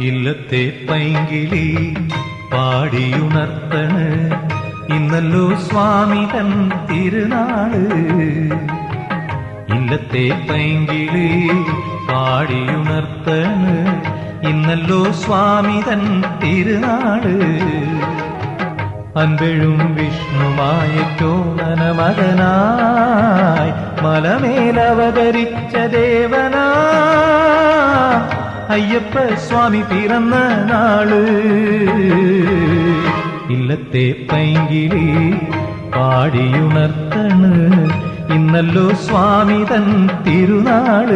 ഇല്ലത്തെ പൈങ്കിളി പാടിയുണർത്തണ്. ഇന്നല്ലോ സ്വാമി തൻ തിരുനാൾ. ഇല്ലത്തെ പൈങ്കിളി പാടിയുണർത്തണ്. ഇന്നല്ലോ സ്വാമി തൻ തിരുനാൾ. അൻപഴും വിഷ്ണുമായ ചോനന മകനായി മലമേലവതരിച്ച ദേവനാ അയ്യപ്പ സ്വാമി പിറന്ന നാൾ. ഇല്ലത്തെ പൈങ്കിളി പാടിയുണർത്തണ്. ഇന്നല്ലോ സ്വാമി തൻ തിരുനാൾ.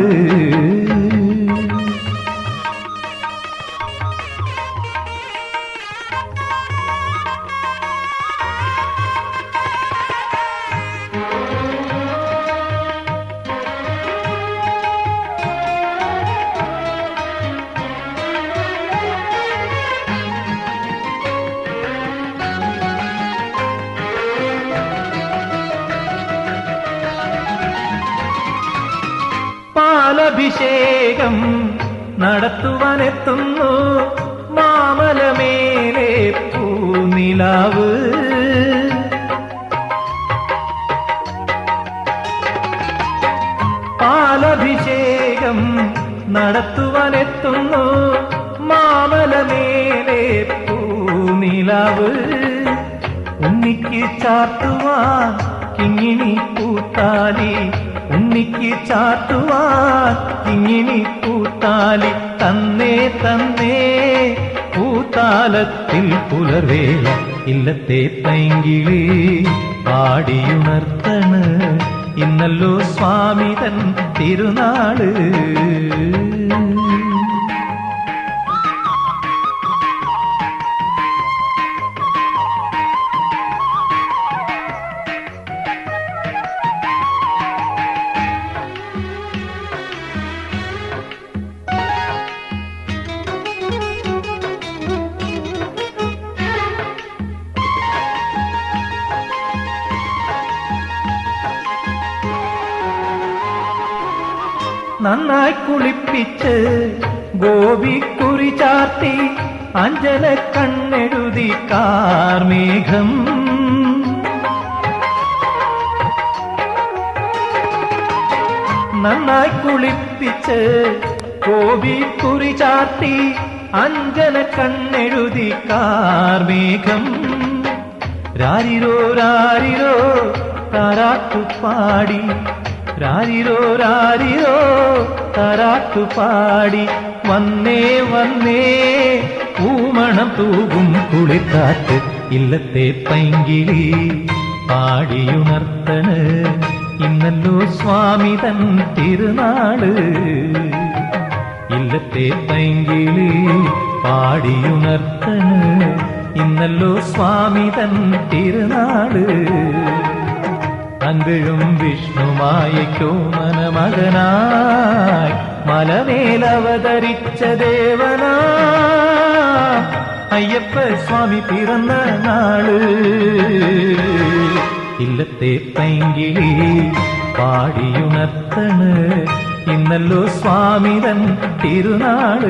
പാലഭിഷേകം നടത്തുവാനെത്തുന്നു മാമലമേലെ പൂനിലാവ്. പാലഭിഷേകം നടത്തുവാനെത്തുന്നു മാമലമേലെ പൂനിലാവ്. ഉണ്ണിക്ക് ചാർത്തുവാൻ കിങ്ങിണി പൂത്താലി ഉണ്ണിക്ക് ചാർത്തുവാൻ കിങ്ങിണി പൂത്താലി തന്നേ തന്നേ. പൂത്താലത്തിൽ പുലർവേള ഇല്ലത്തെ പൈങ്കിളി പാടിയുണർത്തണ്. ഇന്നല്ലോ സ്വാമി തൻ തിരുനാൾ. നന്നായി കുളിപ്പിച്ച് ഗോപിക്കുറി ചാർത്തി അഞ്ജന കണ്ണെഴുതി കാർമേഘം. നന്നായി കുളിപ്പിച്ച് ഗോപിക്കുറി ചാർത്തി അഞ്ജന കണ്ണെഴുതി കാർമേഘം. രാരിരോ രാരിരോ താരാട്ടുപാടി രാരിരോ രാരിരോ താരാട്ടുപാടി വന്നേ വന്നേ പൂമണം തൂകും കുളിക്കാറ്റ് ഇല്ലത്തെ പൈങ്കിളി. പാടിയുണർത്തണ് ഇന്നല്ലോ സ്വാമി തൻ തിരുനാൾ. ഇല്ലത്തെ പൈങ്കിളി പാടിയുണർത്തണ് ഇന്നല്ലോ സ്വാമി തൻ തിരുനാൾ. അൻപിഴും വിഷ്ണുമായക്കോ മനമകനായി മലമേലവതരിച്ച ദേവനാ. അയ്യപ്പ സ്വാമി പിറന്ന നാൾ. ഇല്ലത്തെ പൈങ്കിളി പാടിയുണർത്തണ്. ഇന്നല്ലോ സ്വാമിതൻ തിരുനാൾ.